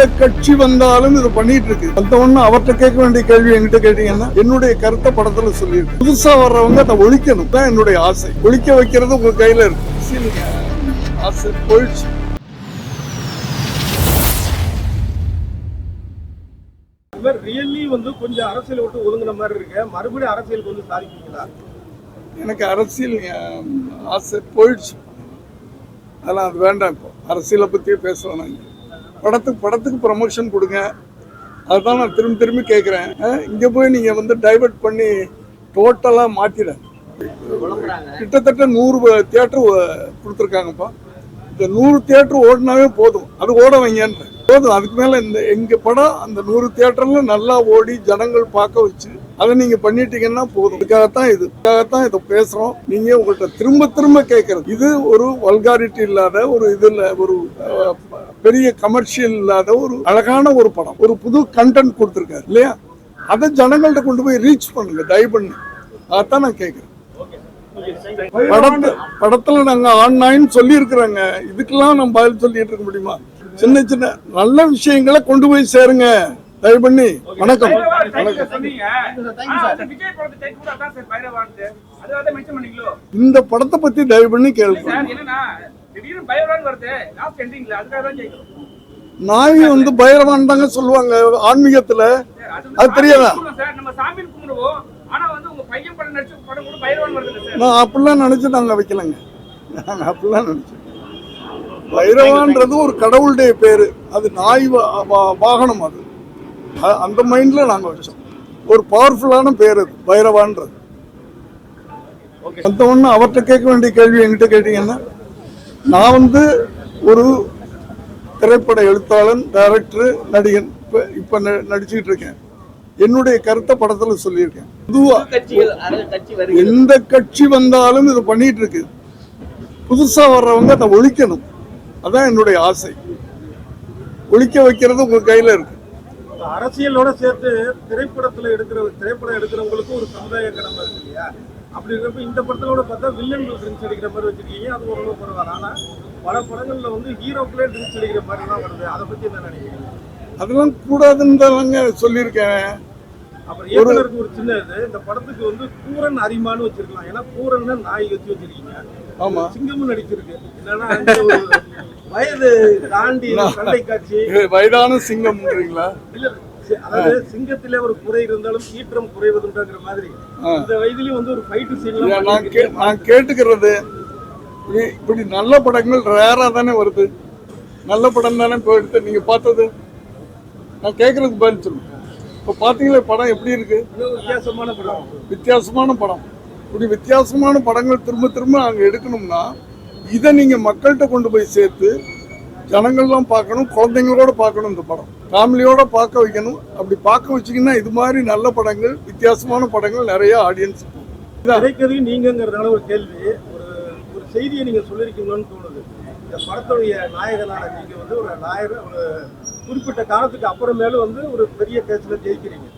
எந்த கட்சி வந்தாலும் இது பண்ணிட்டு இருக்கு அந்த ஒண்ணு அவர்கிட்ட கேட்க வேண்டிய கேள்வி என்கிட்ட கேட்டீங்கன்னா என்னுடைய கருத்தை படத்துல சொல்லியிருக்கு புதுசா வர்றவங்க அதை ஒழிக்கணும். தான் என்னுடைய ஆசை. ஒழிக்க வைக்கிறது உங்க கையில இருக்கு. ஆசை போயிடுச்சு. இவர் ரியல்லி வந்து கொஞ்சம் அரசியல் விட்டு ஒதுங்கின மாதிரி இருக்கு. மறுபடியும் அரசியலுக்கு வந்து சாதிப்பீங்களா எனக்கு அரசியல் ஆசை போயிடுச்சு. அதெல்லாம் அது வேண்டாம் இப்போ. அரசியலை பற்றியே பேசலாம் நாங்கள் படத்துக்கு படத்துக்கு ப்ரமோஷன் கொடுங்க. அதுதான் நான் திரும்பி திரும்பி கேட்குறேன் இங்கே போய் நீங்கள் வந்து டைவர்ட் பண்ணி டோட்டலாக மாற்றிட கிட்டத்தட்ட நூறு தியேட்டர் கொடுத்துருக்காங்கப்பா. இந்த நூறு தியேட்டர் ஓடினாவே போதும். அது ஓட வைங்கன்ற. போதும். அதுக்கு மேலே இந்த எங்கள் படம் அந்த நூறு தியேட்டரில் நல்லா ஓடி ஜனங்கள் பார்க்க வச்சு அதை நீங்கள் பண்ணிட்டீங்கன்னா போதும். இதுக்காகத்தான் இது. இதுக்காகத்தான் இதை பேசுகிறோம் நீங்கள் உங்கள்கிட்ட திரும்ப திரும்ப கேட்குறது இது ஒரு வல்காரிட்டி இல்லாத ஒரு இதில் ஒரு பெரிய கமர்ஷியல் இல்லாத ஒரு அழகான ஒரு படம். ஒரு புது கண்டென்ட் கொடுத்துருக்காரு இல்லையா? அதை ஜனங்கள்ட்ட கொண்டு போய் ரீச் பண்ணுங்க தயவு பண்ணி அதான் நான் கேட்குறேன். படத்து படத்துல நாங்க ஆன்லைன் சொல்லி இருக்கிறோங்க இதுக்கெல்லாம் நம்ம பதில் சொல்லிட்டு இருக்க முடியுமா? சின்ன சின்ன நல்ல விஷயங்களை கொண்டு போய் சேருங்க. தயவு பண்ணி வணக்கம்? இந்த படத்தை பத்தி தயவு பண்ணி கேள்வி நாய் வந்து பைரவான் தாங்க சொல்லுவாங்க ஆன்மீகத்துல. அது தெரியாதா? சாமி கும்பிடுவோம் சார். நம்ம சாமின்னு கும்பிடுவோம். ஆனா வந்து உங்க பையன் படம் நடிச்ச படம் கூட பைரவான் வருதுல்ல சார்? நான் அப்படிலாம் நினைச்சு நாங்க வைக்கலங்க. நாங்க அப்படிலாம் நினைச்சோம் பைரவான்றது ஒரு கடவுளுடைய பேரு. அது நாய் வாகனம் அது. அந்த மைண்ட்ல நாங்க வச்சோம். ஒரு பவர்ஃபுல்லான பேர் அது பைரவான்றது அந்த ஒண்ணு அவர்கிட்ட கேட்க வேண்டிய கேள்வி என்கிட்ட கேட்டீங்கன்னா நான் வந்து ஒரு திரைப்பட எழுத்தாளன் டைரக்டர் நடிகன். இப்ப இப்ப நடிச்சுக்கிட்டு இருக்கேன். என்னுடைய கருத்தை படத்துல சொல்லியிருக்கேன். பொதுவா கட்சிகள் அரசு கட்சி வருகிறது? எந்த கட்சி வந்தாலும் இது பண்ணிட்டு இருக்கு. புதுசா வர்றவங்க அதை ஒழிக்கணும். அதான் என்னுடைய ஆசை. ஒழிக்க வைக்கிறது உங்க கையில இருக்கு. அரசியலோட சேர்த்து திரைப்படத்துல எடுக்கிற திரைப்படம் எடுக்கிறவங்களுக்கும் ஒரு சமுதாய கடமை இருக்கு இல்லையா? அப்படி இருக்கிறப்ப இந்த படத்தோட பார்த்தா வில்லன் ட்ரிங்க்ஸ் அடிக்கிற மாதிரி வச்சிருக்கீங்க. அது ஓரளவு பரவாயில்ல. ஆனா பல படங்கள்ல வந்து ஹீரோக்களே ட்ரிங்க்ஸ் அடிக்கிற மாதிரி தான் வருது. அதை பத்தி என்ன நினைக்கிறீங்க? அதெல்லாம் கூடாதுன்னு தாங்க சொல்லியிருக்கேன். அப்புறம் இயக்குனருக்கு ஒரு சின்ன இது இந்த படத்துக்கு வந்து கூரன் அரிமான்னு வச்சிருக்கலாம். ஏன்னா கூரன் நாய் வச்சு வச்சிருக்கீங்க. ஆமா. சிங்கமும் நடிச்சிருக்கு. என்னன்னா வயது தாண்டி சண்டை காட்சி வயதான சிங்கம்ன்றீங்களா? இல்ல அதாவது சிங்கத்திலே ஒரு குறை இருந்தாலும் ஈற்றம் குறைவதுன்ற மாதிரி. இந்த வயதிலையும் வந்து ஒரு ஃபைட் இல்ல, சீன்லாம் நான் நான் கேட்டுக்கிறது இப்படி நல்ல படங்கள் ரேரா தானே வருது. நல்ல படம் தானே போயிடுது. நீங்க பார்த்தது நான் கேட்கறதுக்கு பதில் சொல்லுங்க. இப்போ பார்த்தீங்களா படம் எப்படி இருக்கு? வித்தியாசமான படம். வித்தியாசமான படம். இப்படி வித்தியாசமான படங்கள் திரும்ப திரும்ப நாங்கள் எடுக்கணும்னா இதை நீங்கள் மக்கள்கிட்ட கொண்டு போய் சேர்த்து ஜனங்கள்லாம் பார்க்கணும் குழந்தைங்களோட பார்க்கணும் இந்த படம். ஃபேமிலியோட பார்க்க வைக்கணும். அப்படி பார்க்க வச்சிங்கன்னா இது மாதிரி நல்ல படங்கள் வித்தியாசமான படங்கள் நிறைய ஆடியன்ஸ் திரைக்கதையும் நீங்கிறதுனால ஒரு கேள்வி. ஒரு ஒரு செய்தியை நீங்கள் சொல்லியிருக்கீங்களோன்னு தோணுது. இந்த படத்துடைய நாயகனான நீங்கள் வந்து ஒரு நாயக ஒரு குறிப்பிட்ட காலத்துக்கு அப்புறமேலும் வந்து ஒரு பெரிய கேஸ்ல ஜெயிக்கிறீங்க.